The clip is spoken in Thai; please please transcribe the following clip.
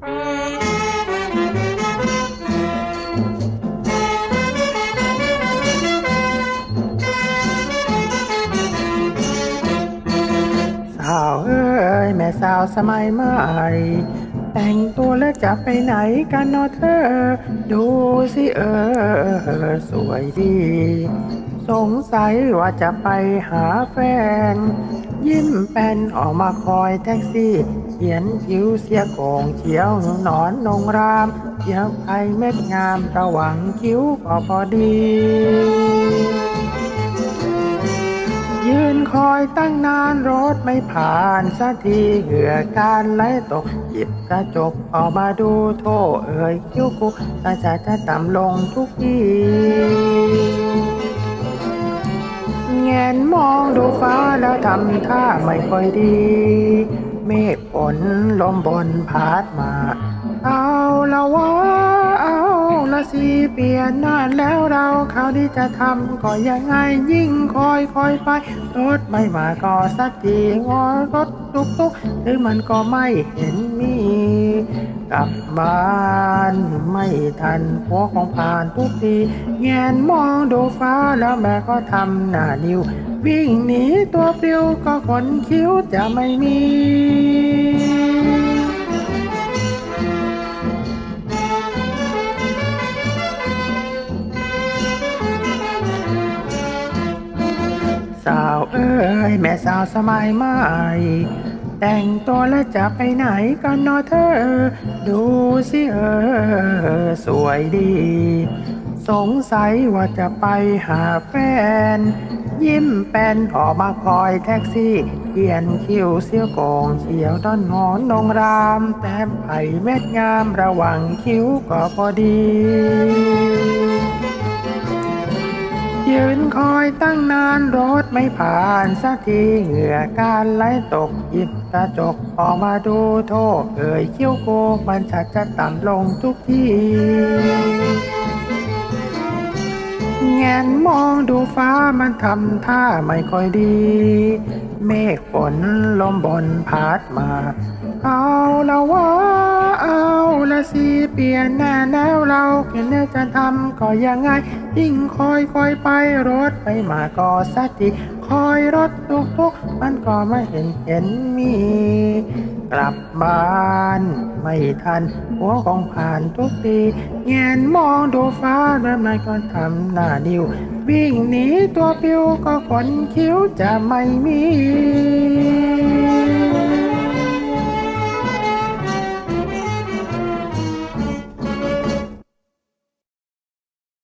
สาวเอ้ยแม่สาวสมัยใหม่แต่งตัวแล้วจะไปไหนกันเนาะเธอ ดูสิเออ สวยดี สงสัยว่าจะไปหาแฟน ยิ้มแป้นออกมาคอยแท็กซี่ เขียนคิ้วเสียโกงเฉียวนอนนงรามเขียวไข่เม็ดงามระหว่างคิ้วก็พอดี ยืนคอยตั้งนานรถไม่ผ่านสักทีเหงื่อการไหลตก หยิบกระจกออกมาดูโทเอ่ยคิ้วกุตาจะจะต่ำลงทุกที ทำท่าไม่ค่อยดี เมฆฝนลมบนพัดมา เอาละวะเอาละสิเปลี่ยนนานแล้วเราเขาที่จะทำก็ยังไงยิ่งคอยคอยไปรถไม่มาก็สักทีงอรถตุกตุกหรือมันก็ไม่เห็นมีกลับบ้านไม่ทันหัวของผ่านทุกทีแงนมองดูฟ้าแล้วแม่ก็ทำหน้านิ้ว วิ่งหนีตัวปลิวก็ขนคิ้วจะไม่มี สาวเอ้ยแม่สาวสมัยใหม่ แต่งตัวแล้วจะไปไหนกันเนาะเธอ ดูสิเออ สวยดี สงสัยว่าจะไปหาแฟน ยิ้มแป้นออกมาคอยแท็กซี่เขียนคิ้วเสี้ยวโกงเฉียวต้นหอนนงราม แต้มไผ่เม็ดงามระว่างคิ้วก็พอดี ยืนคอยตั้งนานรถไม่ผ่านสักทีเหงื่อการไหลตกหยิบกระจกออกมาดูโทษเอ่ยคิ้วโกมันชักจะต่ำลงทุกที ดูฟ้ามันทำท่าไม่ค่อยดี เมฆฝนลมบนพัดมา เอาละวะเอาละสิเปลี่ยนแน่แล้วเราเห็นแล้วจะทำก็ยังไง ยิ่งคอยคอยไปรถไปมาก็สักทีคอยรถตุกตุกมันก็ไม่เห็นเห็นมี กลับบ้านไม่ทัน หัวของผ่านทุกทีเงนมองดูฟ้าแล้วมันก็ทำหน้าดิว วิ่งหนีตัวปิวก็ขนคิ้วจะไม่มี